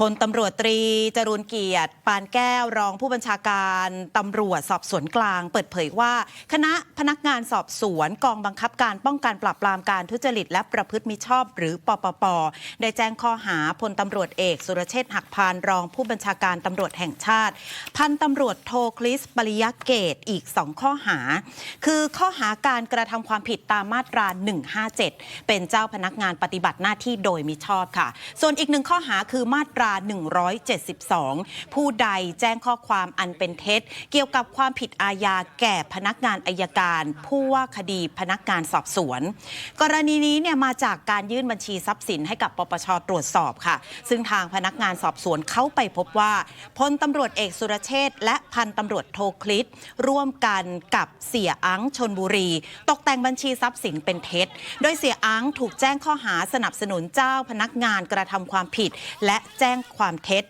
พลตำรวจตรีจรูนเกียรติ ปานแก้วรองผู้บัญชาการตำรวจสอบสวนกลาง เปิดเผยว่า คณะพนักงานสอบสวนกองบังคับการป้องกันปราบปรามการทุจริตและประพฤติมิชอบ หรือปปป ได้แจ้งข้อหาพลตำรวจเอก สุรเชษฐ์หักพานรองผู้บัญชาการตำรวจแห่งชาติ พันตำรวจโทคริสปริยเกตอีก2ข้อหา คือข้อหาการกระทำความผิดตามมาตรา 157 เป็นเจ้าพนักงานปฏิบัติหน้าที่โดยมิชอบค่ะ ส่วนอีกหนึ่งข้อหาคือมาตรา172 ผู้ใดแจ้งข้อความอันเป็นเท็จ เกี่ยวกับความผิดอาญาแก่พนักงานอายการ ผู้ว่าคดีพนักงานสอบสวน กรณีนี้เนี่ยมาจากการยื่นบัญชีทรัพย์สินให้กับปปชตรวจสอบค่ะ ซึ่งทางพนักงานสอบสวนเข้าไปพบว่าพลตำรวจเอกสุรเชษฐ์และพันตำรวจโทคลิตร่วมกันกับเสียอังชนบุรี ตกแต่งบัญชีทรัพย์สินเป็นเท็จ โดยเสียอังถูกแจ้งข้อหาสนับสนุนเจ้าพนักงานกระทำความผิด และแจ้งความเท็จ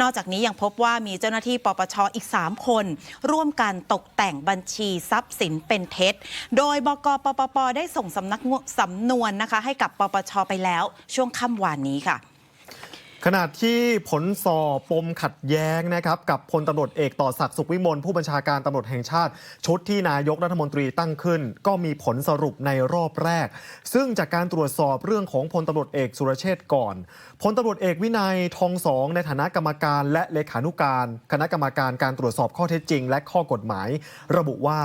นอกจากนี้ยังพบว่ามีเจ้าหน้าที่ปปชอีก 3 คน ร่วมกันตกแต่งบัญชีทรัพย์สินเป็นเท็จ โดยบกปปปได้ส่งสำนักสำนวนนะคะ ให้กับปปชไปแล้วช่วงค่ำวานนี้ค่ะ ขณะที่ผลสอบปมขัดแย้งนะครับกับพลตำรวจเอกต่อศักดิ์สุขวิมลผู้บัญชาการตำรวจแห่งชาติ ชุดที่นายกรัฐมนตรีตั้งขึ้น ก็มีผลสรุปในรอบแรก ซึ่งจากการตรวจสอบเรื่องของพลตำรวจเอกสุรเชษฐ์ก่อนพลตำรวจเอกวินัยทองสองในฐานะกรรมการ และเลขานุการ คณะกรรมการการตรวจสอบข้อเท็จจริง และข้อกฎหมาย ระบุว่า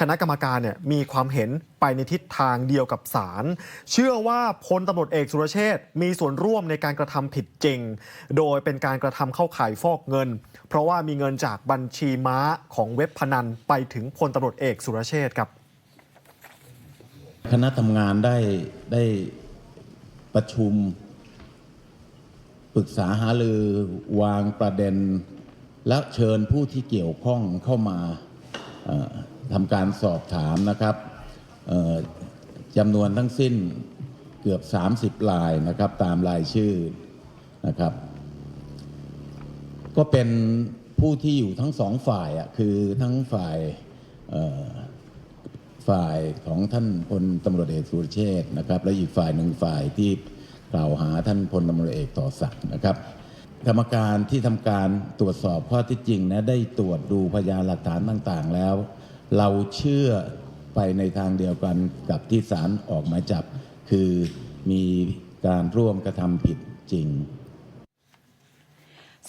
คณะกรรมการเนี่ยมีความเห็นไปในทิศทางเดียวกับศาลเชื่อว่าพลตำรวจเอกสุรเชษฐ์มีส่วนร่วมในการกระทำผิดจริง โดยเป็นการกระทำเข้าข่ายฟอกเงิน เพราะว่ามีเงินจากบัญชีม้าของเว็บพนันไปถึงพลตำรวจเอกสุรเชษฐ์ครับ คณะทำงานได้ได้ประชุม ปรึกษาหารือ วางประเด็น และเชิญผู้ที่เกี่ยวข้องเข้ามา ทำการสอบถามนะครับจำนวนทั้งสิ้นเกือบ 30 ลายนะครับตามรายชื่อนะครับ ก็เป็นผู้ที่อยู่ทั้งสองฝ่ายอะคือทั้งฝ่ายฝ่ายของท่านพลตำรวจเอกสุรเชษฐ์นะครับ และอีกฝ่ายหนึ่งฝ่ายที่กล่าวหาท่านพลตำรวจเอกต่อศักดิ์นะครับกรรมการที่ทำการตรวจสอบข้อที่จริงนะได้ตรวจดูพยานหลักฐานต่าง ๆ แล้ว เราเชื่อไปในทางเดียวกันกับที่ศาลออกหมายจับคือมีการร่วมกระทำผิดจริง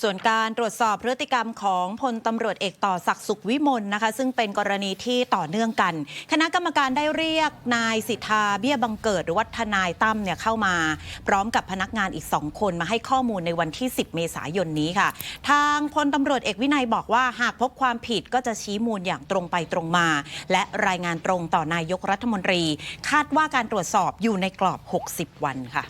ส่วนการตรวจสอบพฤติกรรมของพลตำรวจเอกต่อศักดิ์สุขวิมลนะคะ ซึ่งเป็นกรณีที่ต่อเนื่องกัน คณะกรรมการได้เรียกนายสิทธาเบี้ยบังเกิดหรือว่าทนายตั้มเนี่ยเข้ามา พร้อมกับพนักงานอีกสองคนมาให้ข้อมูลในวันที่ 10 เมษายนนี้ค่ะ ทางพลตำรวจเอกวินัยบอกว่าหากพบความผิดก็จะชี้มูลอย่างตรงไปตรงมา และรายงานตรงต่อนายกรัฐมนตรี คาดว่าการตรวจสอบอยู่ในกรอบ 60 วันค่ะ